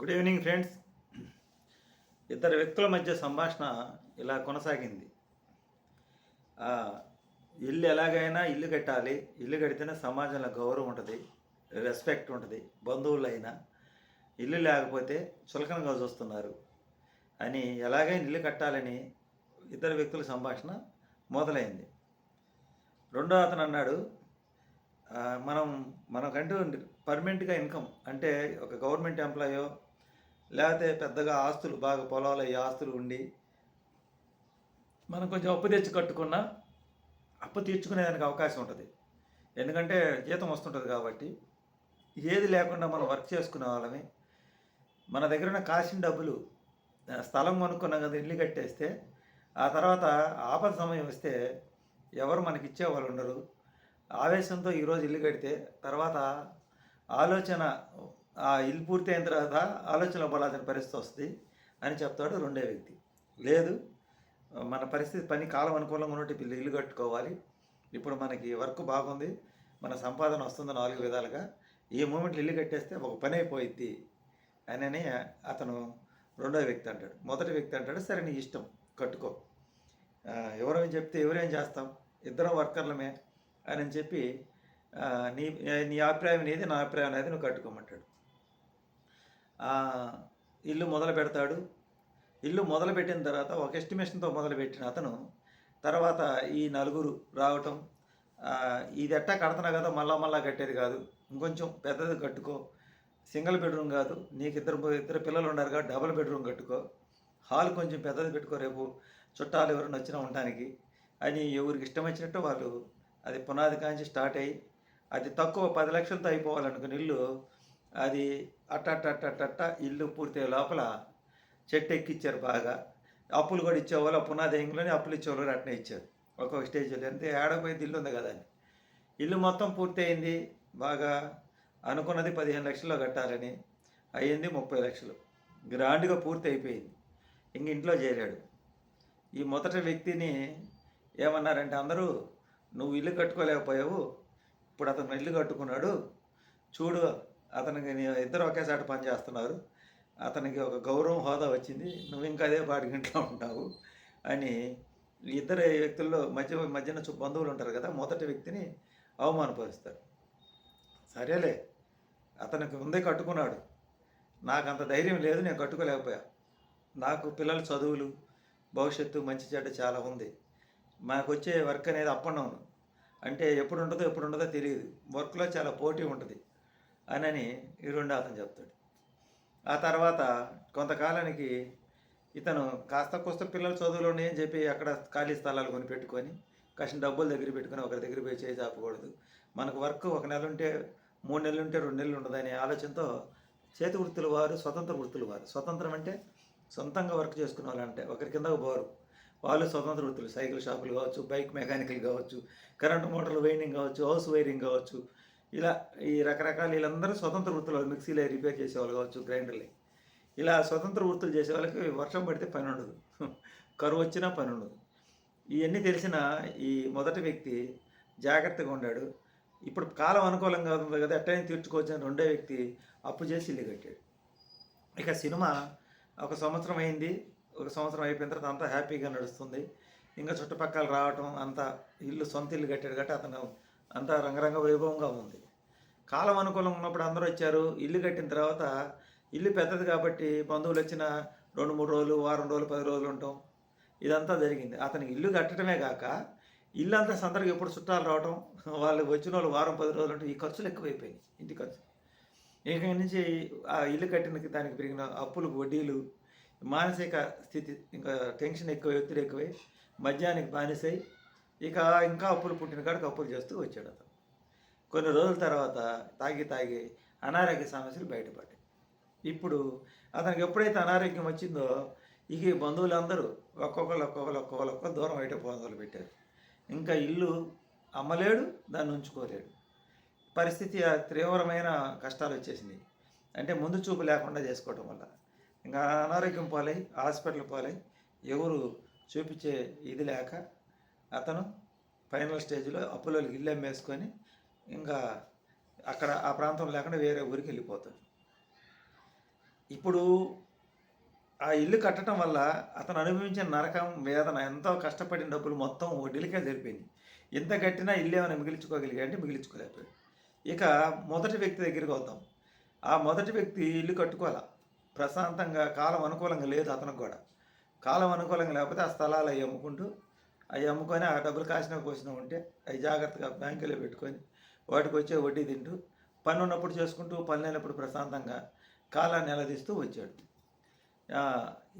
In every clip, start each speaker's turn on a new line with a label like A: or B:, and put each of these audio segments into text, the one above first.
A: Good evening friends ఇద్దరు వ్యక్తుల మధ్య సంభాషణ ఇలా కొనసాగింది. ఇల్లు ఎలాగైనా ఇల్లు కట్టాలి. ఇల్లు కడితేనే సమాజంలో గౌరవం ఉంటుంది రెస్పెక్ట్ ఉంటుంది బంధువులైనా. ఇల్లు లేకపోతే చులకనగా చూస్తున్నారు. అని ఎలాగైనా ఇల్లు కట్టాలని ఇద్దరు వ్యక్తుల సంభాషణ మొదలైంది. రెండో అతను అన్నాడు మనం మనకంటూ పర్మనెంట్గా ఇన్కమ్ అంటే ఒక గవర్నమెంట్ ఎంప్లాయో లేకపోతే పెద్దగా ఆస్తులు బాగా పొలాలు ఈ ఆస్తులు ఉండి మనం కొంచెం అప్పు తెచ్చి కట్టుకున్నా అప్పు తీర్చుకునేదానికి అవకాశం ఉంటుంది. ఎందుకంటే జీతం వస్తుంటుంది కాబట్టి ఏది లేకుండా మనం వర్క్ చేసుకునే వాళ్ళమే. మన దగ్గర ఉన్న కాసిన డబ్బులు స్థలం కొనుక్కున్నాం కదా ఇల్లు కట్టేస్తే ఆ తర్వాత ఆపద సమయం వస్తే ఎవరు మనకి ఇచ్చేవాళ్ళు ఉండరు. ఆవేశంతో ఈరోజు ఇల్లు కడితే తర్వాత ఆలోచన ఆ ఇల్లు పూర్తి అయిన తర్వాత ఆలోచన పడాల్సిన పరిస్థితి వస్తుంది అని చెప్తాడు రెండో వ్యక్తి. లేదు మన పరిస్థితి పని కాలం అనుకూలంగా ఉన్నట్టు ఇల్లు ఇల్లు కట్టుకోవాలి. ఇప్పుడు మనకి వర్క్ బాగుంది మన సంపాదన వస్తుంది నాలుగు విధాలుగా. ఈ మూమెంట్లో ఇల్లు కట్టేస్తే ఒక పని అయిపోయిద్ది అని అతను రెండో వ్యక్తి అంటాడు. మొదటి వ్యక్తి అంటాడు సరే నీ ఇష్టం కట్టుకో. ఎవరేం చెప్తే ఎవరేం చేస్తాం? ఇద్దరం వర్కర్లమే అని చెప్పి నీ నీ అభిప్రాయం అనేది నా అభిప్రాయం అనేది నువ్వు కట్టుకోమంటాడు. ఇల్లు మొదలు పెడతాడు. ఇల్లు మొదలు పెట్టిన తర్వాత ఒక ఎస్టిమేషన్తో మొదలు పెట్టిన అతను తర్వాత ఈ నలుగురు రావటం ఇది ఎట్టా కడతనా కదా మళ్ళా మళ్ళా కట్టేది కాదు. ఇంకొంచెం పెద్దది కట్టుకో. సింగిల్ బెడ్రూమ్ కాదు. నీకు ఇద్దరు ఇద్దరు పిల్లలు ఉన్నారు కాబట్టి డబుల్ బెడ్రూమ్ కట్టుకో. హాల్ కొంచెం పెద్దది పెట్టుకో రేపు. చుట్టాలు ఎవరైనా వచ్చినా ఉండటానికి అని ఎవరికి ఇష్టం వచ్చినట్టు వాళ్ళు అది పునాది కాంచి స్టార్ట్ అయ్యి అది తక్కువ పది లక్షలతో అయిపోవాలనుకుని ఇల్లు అది అట్ట ఇల్లు పూర్తయ్యే లోపల చెట్టు ఎక్కిచ్చారు బాగా. అప్పులు కూడా ఇచ్చేవాళ్ళు పునాది ఎంగులోనే అప్పులు ఇచ్చేవాళ్ళు అట్నే ఇచ్చారు. ఒక్కొక్క స్టేజ్లో అంటే ఏడపోయింది ఇల్లు ఉంది కదా అని ఇల్లు మొత్తం పూర్తయింది. బాగా అనుకున్నది పదిహేను లక్షల్లో కట్టాలని అయ్యింది ముప్పై లక్షలు. గ్రాండ్గా పూర్తి అయిపోయింది ఇంక ఇంట్లో చేరాడు. ఈ మొదటి వ్యక్తిని ఏమన్నారంటే అందరూ నువ్వు ఇల్లు కట్టుకోలేకపోయావు. ఇప్పుడు అతను ఇల్లు కట్టుకున్నాడు. చూడు అతనికి ఇద్దరు ఒకేసారి పని చేస్తున్నారు. అతనికి ఒక గౌరవం హోదా వచ్చింది. నువ్వు ఇంకా అదే పాటికి ఉంటావు అని ఇద్దరు వ్యక్తుల్లో మధ్య మధ్యన బంధువులు ఉంటారు కదా మొదటి వ్యక్తిని అవమానపరుస్తారు. సరేలే అతనికి ముందే కట్టుకున్నాడు. నాకు అంత ధైర్యం లేదు నేను కట్టుకోలేకపోయా. నాకు పిల్లల చదువులు భవిష్యత్తు మంచి చెడ్డ చాలా ఉంది. మాకు వచ్చే వర్క్ అనేది అప్ అండ్ డౌన్ అంటే ఎప్పుడు ఉంటుందో ఎప్పుడు ఉండదో తెలియదు. వర్క్లో చాలా పోటీ ఉంటుంది. అని ఈ రెండు అతను చెప్తాడు. ఆ తర్వాత కొంతకాలానికి ఇతను కాస్త కొస్త పిల్లల చదువులోనే అని చెప్పి అక్కడ ఖాళీ స్థలాలు కొని పెట్టుకొని కష్టం డబ్బులు దగ్గర పెట్టుకొని ఒకరి దగ్గర పోయి చేయి ఆపకూడదు మనకు వర్క్ ఒక నెల ఉంటే మూడు నెలలు ఉంటే రెండు నెలలు ఉండదనే ఆలోచనతో చేతి వృత్తుల వారు స్వతంత్ర వృత్తుల వారు. స్వతంత్రం అంటే సొంతంగా వర్క్ చేసుకునే వాళ్ళు అంటే ఒకరి కింద పోరు. వాళ్ళు స్వతంత్ర వృత్తులు సైకిల్ షాపులు కావచ్చు బైక్ మెకానికల్ కావచ్చు కరెంటు మోటార్లు వైండింగ్ కావచ్చు హౌస్ వైరింగ్ కావచ్చు ఇలా ఈ రకరకాల వీళ్ళందరూ స్వతంత్ర వృత్తులు మిక్సీలే మిక్సీలో రిపేర్ చేసేవాళ్ళు కావచ్చు గ్రైండర్లే. ఇలా స్వతంత్ర వృత్తులు చేసే వాళ్ళకి వర్షం పడితే పని ఉండదు. కరువు వచ్చినా పని ఉండదు. ఇవన్నీ తెలిసిన ఈ మొదటి వ్యక్తి జాగ్రత్తగా ఉన్నాడు ఇప్పుడు కాలం అనుకూలంగా ఉంది కదా ఎట్టయినా తీర్చుకోవచ్చు అని రెండో వ్యక్తి అప్పు చేసి ఇల్లు కట్టాడు. ఇక సినిమా ఒక సంవత్సరం అయింది. ఒక సంవత్సరం అయిపోయిన తర్వాత అంతా హ్యాపీగా నడుస్తుంది. ఇంకా చుట్టుపక్కల రావటం అంతా ఇల్లు సొంత ఇల్లు కట్టాడు కాబట్టి అతను అంతా రంగరంగ వైభవంగా ఉంది. కాలం అనుకూలం ఉన్నప్పుడు అందరూ వచ్చారు. ఇల్లు కట్టిన తర్వాత ఇల్లు పెద్దది కాబట్టి బంధువులు వచ్చిన రెండు మూడు రోజులు వారం రోజులు పది రోజులు ఉంటాం. ఇదంతా జరిగింది. అతనికి ఇల్లు కట్టడమే కాక ఇల్లు అంతా సందరికి ఎప్పుడు చుట్టాలు రావటం వాళ్ళు వచ్చిన వాళ్ళు వారం పది రోజులు ఉంటే ఈ ఖర్చులు ఎక్కువైపోయినాయి. ఇంటి ఖర్చు. ఇక నుంచి ఆ ఇల్లు కట్టిన దానికి పెరిగిన అప్పులు వడ్డీలు మానసిక స్థితి ఇంకా టెన్షన్ ఎక్కువ ఒత్తిడి ఎక్కువై మద్యానికి బానిసై ఇక ఇంకా అప్పులు పుట్టిన కాడికి అప్పులు చేస్తూ వచ్చాడు అతను. కొన్ని రోజుల తర్వాత తాగి తాగి అనారోగ్య సమస్యలు బయటపడ్డాయి. ఇప్పుడు అతనికి ఎప్పుడైతే అనారోగ్యం వచ్చిందో ఇక ఈ బంధువులందరూ ఒక్కొక్కరు ఒక్కొక్కరు ఒక్కొక్కరు ఒక్కొక్క దూరం బయట మొదలు పెట్టారు. ఇంకా ఇల్లు అమ్మలేడు దాన్ని ఉంచుకోలేడు. పరిస్థితి ఆ తీవ్రమైన కష్టాలు వచ్చేసింది అంటే ముందు చూపు లేకుండా చేసుకోవటం వల్ల. ఇంకా అనారోగ్యం పాలై హాస్పిటల్ పాలై ఎవరు చూపించే ఇది లేక అతను ఫైనల్ స్టేజ్లో అప్పులోకి ఇల్లు అమ్మేసుకొని ఇంకా అక్కడ ఆ ప్రాంతం లేకుండా వేరే ఊరికి వెళ్ళిపోతాడు. ఇప్పుడు ఆ ఇల్లు కట్టడం వల్ల అతను అనుభవించిన నరకం వేదన ఎంతో కష్టపడిన డబ్బులు మొత్తం వడ్డీలకే జరిపోయింది ఎంత కట్టినా ఇల్లు ఏమైనా మిగిల్చుకోగలిగా అంటే మిగిల్చుకోలేకపోయాడు ఇక మొదటి వ్యక్తి దగ్గరికి వద్దాం. ఆ మొదటి వ్యక్తి ఇల్లు కట్టుకోవాలా. ప్రశాంతంగా కాలం అనుకూలంగా లేదు అతనికి కూడా. కాలం అనుకూలంగా లేకపోతే ఆ స్థలాలు అవి అమ్ముకుంటూ అవి అమ్ముకొని ఆ డబ్బులు కాసిన కోసిన ఉంటే అవి జాగ్రత్తగా బ్యాంకులో పెట్టుకొని వాటికి వచ్చే వడ్డీ తింటూ పని ఉన్నప్పుడు చేసుకుంటూ పని లేనప్పుడు ప్రశాంతంగా కాలాన్ని నిలదీస్తూ వచ్చాడు.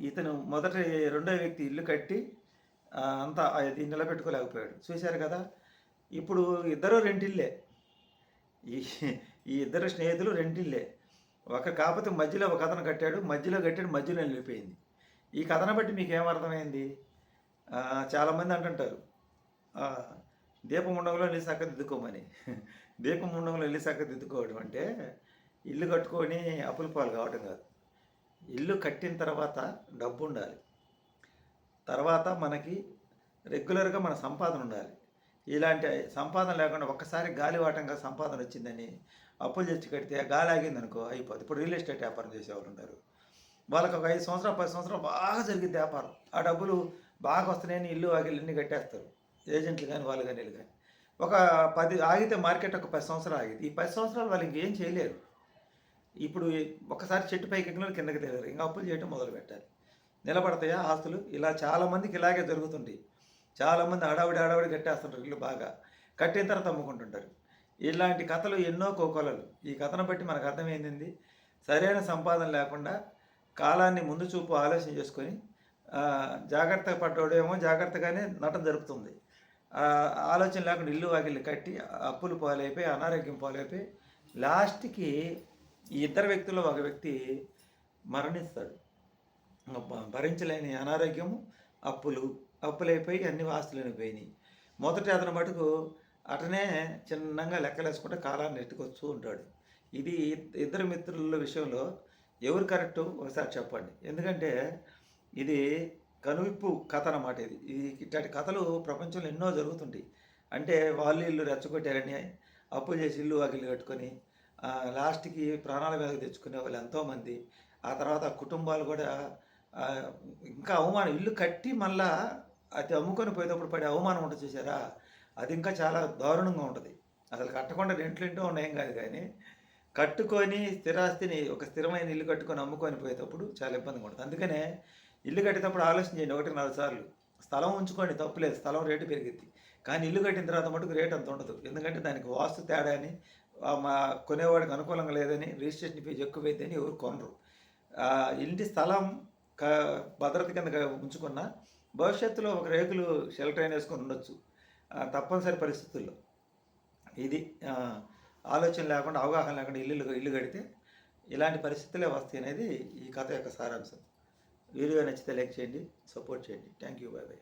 A: ఇతను మొదటి రెండో వ్యక్తి ఇల్లు కట్టి అంతా అది నిలబెట్టుకోలేకపోయాడు. చూశారు కదా ఇప్పుడు ఇద్దరు రెంటిల్లే. ఈ ఈ ఇద్దరు స్నేహితులు రెంటిల్లే. ఒక కాకపోతే మధ్యలో ఒక కథను కట్టాడు మధ్యలో కట్టాడు మధ్యలో వెళ్ళిపోయింది ఈ కథను బట్టి మీకు ఏమర్థమైంది చాలామంది అంటుంటారు. దీపముండంలో వెళ్ళి చక్క దిద్దుకోమని. దీపముండంలో వెళ్ళి చక్క దిద్దుకోవడం అంటే ఇల్లు కట్టుకొని అప్పుల పాలు కావటం కాదు. ఇల్లు కట్టిన తర్వాత డబ్బు ఉండాలి. తర్వాత మనకి రెగ్యులర్గా మన సంపాదన ఉండాలి. ఇలాంటి సంపాదన లేకుండా ఒక్కసారి గాలివాటంగా సంపాదన వచ్చిందని అప్పులు తెచ్చి కడితే గాలి ఆగింది అనుకో అయిపోతుంది ఇప్పుడు రియల్ ఎస్టేట్ వ్యాపారం చేసేవాళ్ళు ఉంటారు వాళ్ళకి ఒక ఐదు సంవత్సరాలు పది సంవత్సరాలు బాగా జరిగింది వ్యాపారం. ఆ డబ్బులు బాగా వస్తున్నాయని ఇల్లు ఆగిలు అన్ని కట్టేస్తారు. ఏజెంట్లు కానీ వాళ్ళు కానీ వీళ్ళు కానీ ఒక పది ఆగితే మార్కెట్ ఒక పది సంవత్సరాలు ఆగింది ఈ పది సంవత్సరాలు వాళ్ళు ఇంకేం చేయలేరు. ఇప్పుడు ఒకసారి చెట్టు పైకి ఎక్కిన కిందకి దిగరు ఇంకా అప్పులు చేయటం మొదలు పెట్టాలి. నిలబడతాయా ఆస్తులు? ఇలా చాలామందికి ఇలాగే జరుగుతుంది. చాలామంది హడావిడి హడావిడి కట్టేస్తుంటారు ఇల్లు బాగా. కట్టిన తర్వాత అమ్ముకుంటుంటారు. ఇలాంటి కథలు ఎన్నో కోకొలలు. ఈ కథను బట్టి మనకు అర్థమైంది సరైన సంపాదన లేకుండా కాలాన్ని ముందు చూపు ఆలోచన చేసుకొని జాగ్రత్త పడ్డోడేమో జాగ్రత్తగానే నటన జరుపుతుంది. ఆలోచన లేకుండా ఇల్లు వాకిళ్ళు కట్టి అప్పులు పాలైపోయి అనారోగ్యం పాలైపోయి లాస్ట్కి ఈ ఇద్దరు వ్యక్తుల్లో ఒక వ్యక్తి మరణిస్తాడు. భరించలేని అనారోగ్యము అప్పులు అప్పులైపోయి అన్ని ఆస్తులు పోయినాయి. మొదటి అతను మటుకు అటనే చిన్నంగా లెక్కలేసుకుంటే కాలాన్ని నెట్టుకొస్తూ ఉంటాడు. ఇది ఇద్దరు మిత్రుల విషయంలో ఎవరు కరెక్టు ఒకసారి చెప్పండి. ఎందుకంటే ఇది కనువిప్పు కథ అన్నమాట ఇది. ఇది ఇట్లాంటి కథలు ప్రపంచంలో ఎన్నో జరుగుతుంటాయి. అంటే వాళ్ళు ఇల్లు రెచ్చగొట్టారని అప్పు చేసి ఇల్లు వాకిల్లు కట్టుకొని లాస్ట్కి ప్రాణాల మీద తెచ్చుకునే వాళ్ళు ఎంతోమంది. ఆ తర్వాత కుటుంబాలు కూడా ఇంకా అవమానం. ఇల్లు కట్టి మళ్ళా అది అమ్ముకొని పోయేటప్పుడు పడే అవమానం ఉంటుంది చూసారా అది ఇంకా చాలా దారుణంగా ఉంటుంది. అసలు కట్టకుండా రెంట్లు ఇంటూ ఉన్నాయం కాదు కానీ కట్టుకొని స్థిరాస్తిని ఒక స్థిరమైన ఇల్లు కట్టుకొని అమ్ముకొని పోయేటప్పుడు చాలా ఇబ్బందిగా ఉంటుంది. అందుకనే ఇల్లు కట్టేటప్పుడు ఆలోచన చేయండి ఒకటి నాలుగు సార్లు. స్థలం ఉంచుకోండి తప్పులేదు స్థలం రేటు పెరిగింది కానీ ఇల్లు కట్టిన తర్వాత మటుకు రేట్ అంత ఉండదు. ఎందుకంటే దానికి వాస్తు తేడా అని మా కొనేవాడికి అనుకూలంగా లేదని రిజిస్ట్రేషన్ ఫీజు ఎక్కువైందని ఎవరు కొనరు. ఇంటి స్థలం క భద్రత కింద ఉంచుకున్న భవిష్యత్తులో ఒక రేకులు షెల్టర్ అయిన వేసుకొని ఉండొచ్చు. తప్పనిసరి పరిస్థితుల్లో. ఇది ఆలోచన లేకుండా అవగాహన లేకుండా ఇల్లు ఇల్లు కడితే ఇలాంటి పరిస్థితులే వస్తాయి అనేది ఈ కథ యొక్క సారాంశం. వీడియో నచ్చితే లైక్ చేయండి సపోర్ట్ చేయండి. Thank you bye bye